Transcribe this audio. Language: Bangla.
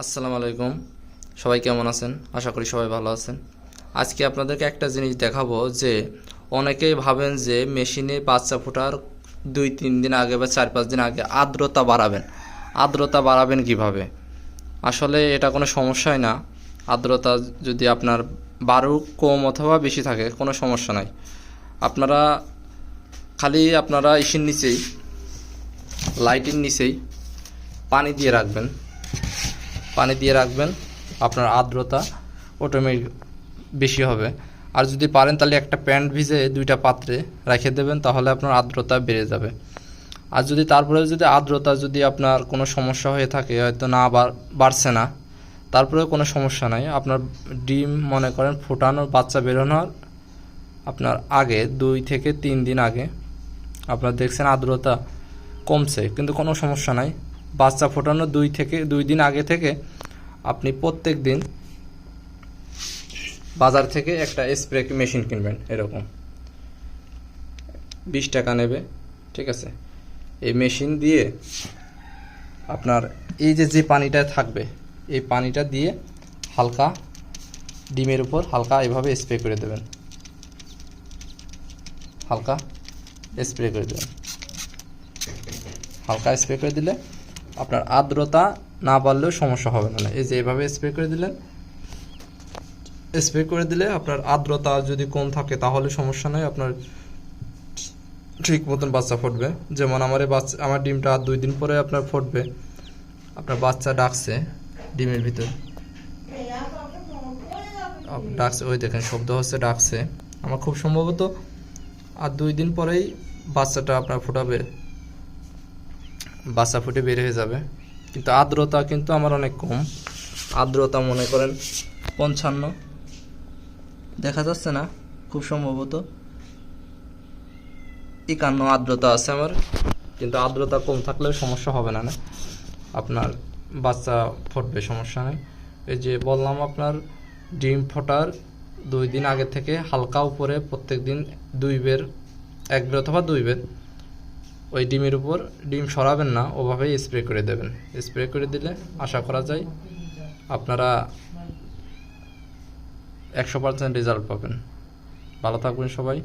আসসালামু আলাইকুম। সবাই কেমন আছেন? আশা করি সবাই ভালো আছেন। আজকে আপনাদেরকে একটা জিনিস দেখাবো যে অনেকেই ভাবেন যে মেশিনে বাচ্চা ফোটার দুই, তিন দিন আগে বা চার, পাঁচ দিন আগে আর্দ্রতা বাড়াবেন। আর্দ্রতা বাড়াবেন কীভাবে? আসলে এটা কোনো সমস্যাই না। আর্দ্রতা যদি আপনার বারো কম অথবা বেশি থাকে, কোনো সমস্যা নাই। আপনারা খালি আপনারা ইসির নিচেই, লাইটের নিচেই পানি দিয়ে রাখবেন। পানি দিয়ে রাখবেন, আপনার আর্দ্রতা অটোমেটিক বেশি হবে। আর যদি পারেন তাহলে একটা প্যান্ট ভিজে দুইটা পাত্রে রেখে দেবেন, তাহলে আপনার আর্দ্রতা বেড়ে যাবে। আর যদি তারপরে যদি আর্দ্রতা যদি আপনার কোনো সমস্যা হয়ে থাকে, হয়তো না বাড়- বাড়ছে না তারপরে কোনো সমস্যা নাই। আপনার ডিম মনে করেন ফোটানোর বাচ্চা বেরোনোর আপনার আগে দুই থেকে তিন দিন আগে আপনার দেখছেন আর্দ্রতা কমছে, কিন্তু কোনো সমস্যা নাই। বাচ্চা ফোটানোর দুই থেকে, দুই দিন আগে থেকে আপনি প্রত্যেক দিন বাজার থেকে একটা স্প্রে মেশিন কিনবেন, এরকম। বিশ টাকা নেবে, ঠিক আছে? এই মেশিন দিয়ে আপনার এই যে যে পানিটা থাকবে, এই পানিটা দিয়ে হালকা ডিমের উপর হালকা এভাবে স্প্রে করে দেবেন। হালকা স্প্রে করে দেবেন। হালকা স্প্রে করে দিলে আপনার আর্দ্রতা না বাড়লেও সমস্যা হবে না। এই যে এভাবে স্প্রে করে দিলেন স্প্রে করে দিলে আপনার আর্দ্রতা যদি কম থাকে তাহলে সমস্যা নয় আপনার ঠিক মতন বাচ্চা ফুটবে। যেমন আমার এই বাচ্চা, আমার ডিমটা আর দুই দিন পরে আপনার ফুটবে। আপনার বাচ্চা ডাকছে ডিমের ভিতর। ডাকছে, ওই দেখেন শব্দ হচ্ছে ডাকছে। আমার খুব সম্ভবত আর দুই দিন পরেই বাচ্চাটা আপনার ফোটাবে। বাচ্চা ফুটে বের হয়ে যাবে। কিন্তু আর্দ্রতা কিন্তু আমার অনেক কম। আর্দ্রতা মনে করেন পঞ্চান্ন। দেখা যাচ্ছে না, খুব সম্ভবত একান্ন আর্দ্রতা আছে আমার। কিন্তু আর্দ্রতা কম থাকলেও সমস্যা হবে না না? আপনার বাচ্চা ফুটবে, সমস্যা নেই। এই যে বললাম আপনার ডিম ফোটার দুই দিন আগে থেকে হালকা উপরে প্রত্যেক দিন দুই বের, এক বের অথবা দুই বের। ওই ডিমের উপর ডিম সরাবেন না, ওভাবেই স্প্রে করে দেবেন। স্প্রে করে দিলে আশা করা যায় আপনারা একশো পার্সেন্ট রেজাল্ট পাবেন। ভালো থাকবেন সবাই।